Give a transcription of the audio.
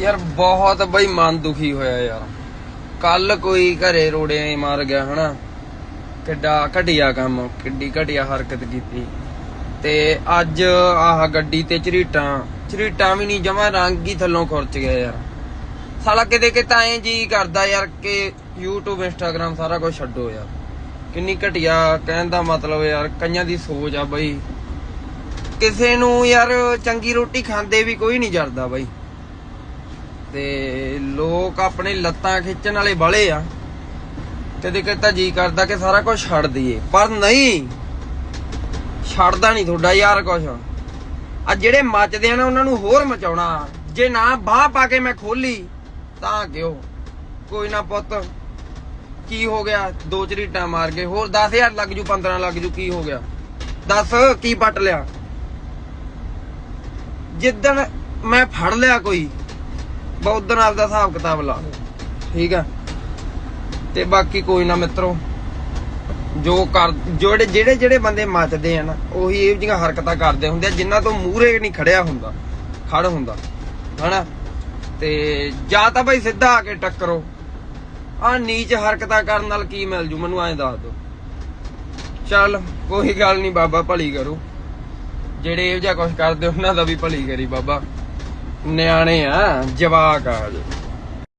ਯਾਰ ਬਹੁਤ ਬਈ ਮਨ ਦੁਖੀ ਹੋਇਆ ਯਾਰ। ਕੱਲ ਕੋਈ ਘਰੇ ਰੋੜੇ ਮਾਰ ਗਿਆ ਹਨਾ। ਕਿੱਡਾ ਘਟੀਆ ਕੰਮ, ਕਿੱਡੀ ਘਟੀਆ ਹਰਕਤ ਕੀਤੀ। ਤੇ ਅੱਜ ਆਹ ਗੱਡੀ ਤੇ ਝਰੀਟਾਂ ਝਰੀਟਾਂ ਵੀ ਨਹੀਂ, ਜਮਾ ਰੰਗ ਹੀ ਥੱਲੋਂ ਖੁਰਚ ਗਿਆ ਯਾਰ। ਸਾਲਾ ਕਿਤੇ ਕਿਤੇ ਐਂ ਜੀ ਕਰਦਾ ਯਾਰ ਕਿ YouTube, Instagram ਸਾਰਾ ਕੁਝ ਛੱਡੋ ਯਾਰ। ਕਿੰਨੀ ਘਟੀਆ ਕਹਿਣ ਦਾ ਮਤਲਬ ਯਾਰ, ਕਈਆਂ ਦੀ ਸੋਚ ਆ ਬਈ। ਕਿਸੇ ਨੂੰ ਯਾਰ ਚੰਗੀ ਰੋਟੀ ਖਾਂਦੇ ਵੀ ਕੋਈ ਨਹੀਂ ਜਰਦਾ ਬਈ। ਤੇ ਲੋਕ ਆਪਣੇ ਲੱਤਾਂ ਖਿੱਚਣ ਵਾਲੇ ਬਾਲੇ ਆ। ਕਦੇ ਕਦੇ ਤਾਂ ਜੀ ਕਰਦਾ ਕਿ ਸਾਰਾ ਕੁਝ ਛੱਡ ਦਈਏ। ਪਰ ਨਹੀਂ, ਛੱਡਦਾ ਨਹੀਂ ਤੁਹਾਡਾ ਯਾਰ ਕੁਝ ਆ ਜਿਹੜੇ ਮੱਚਦੇ ਆ ਨਾ, ਉਹਨਾਂ ਨੂੰ ਹੋਰ ਮਚਾਉਣਾ। ਜੇ ਨਾ ਬਾਹ ਪਾ ਕੇ ਮੈਂ ਖੋਲੀ, ਤਾਂ ਕਿਉ? ਕੋਈ ਨਾ ਪੁੱਤ, ਕੀ ਹੋ ਗਿਆ? ਦੋ ਚਰੀਟਾਂ ਮਾਰ ਕੇ ਹੋਰ 10000 ਲੱਗ ਜੂ 15 ਲੱਗ ਜੂ, ਕੀ ਹੋ ਗਿਆ? ਦੱਸ ਕੀ ਪਟ ਲਿਆ? ਜਿੱਦਣ ਮੈਂ ਫੜ ਲਿਆ ਕੋਈ ਬੌਧਨ ਆਪਦਾ ਹਿਸਾਬ ਕਿਤਾਬ ਲਾ। ਠੀਕ ਆ? ਤੇ ਬਾਕੀ ਕੋਈ ਨਾ ਮਿੱਤਰੋ, ਜੋ ਕਰ ਜਿਹੜੇ ਜਿਹੜੇ ਜਿਹੜੇ ਬੰਦੇ ਮੱਚਦੇ ਆ ਨਾ, ਉਹੀ ਇਹ ਜਿਹੀਆਂ ਹਰਕਤਾਂ ਕਰਦੇ ਹੁੰਦੇ ਆ, ਜਿਨ੍ਹਾਂ ਤੋਂ ਮੂਹਰੇ ਨਹੀਂ ਖੜਿਆ ਹੁੰਦਾ ਖੜ ਹੁੰਦਾ। ਹਨਾ? ਤੇ ਜਾਂ ਤਾਂ ਬਈ ਸਿੱਧਾ ਆ ਕੇ ਟੱਕਰੋ। ਆ ਨੀਚ ਹਰਕਤਾਂ ਕਰਨ ਨਾਲ ਕੀ ਮਿਲ ਜੂ? ਮੈਨੂੰ ਐਂ ਦੱਸ ਦੋ ਚੱਲ, ਕੋਈ ਗੱਲ ਨਹੀਂ ਬਾਬਾ ਭਲੀ ਕਰੋ। ਜਿਹੜੇ ਇਹੋ ਜਿਹਾ ਕੁਝ ਕਰਦੇ, ਉਹਨਾਂ ਦਾ ਵੀ ਭਲੀ ਕਰੀ ਬਾਬਾ। ਨਿਆਣੇ ਆ ਜਵਾਕ ਆ ਹਜੇ।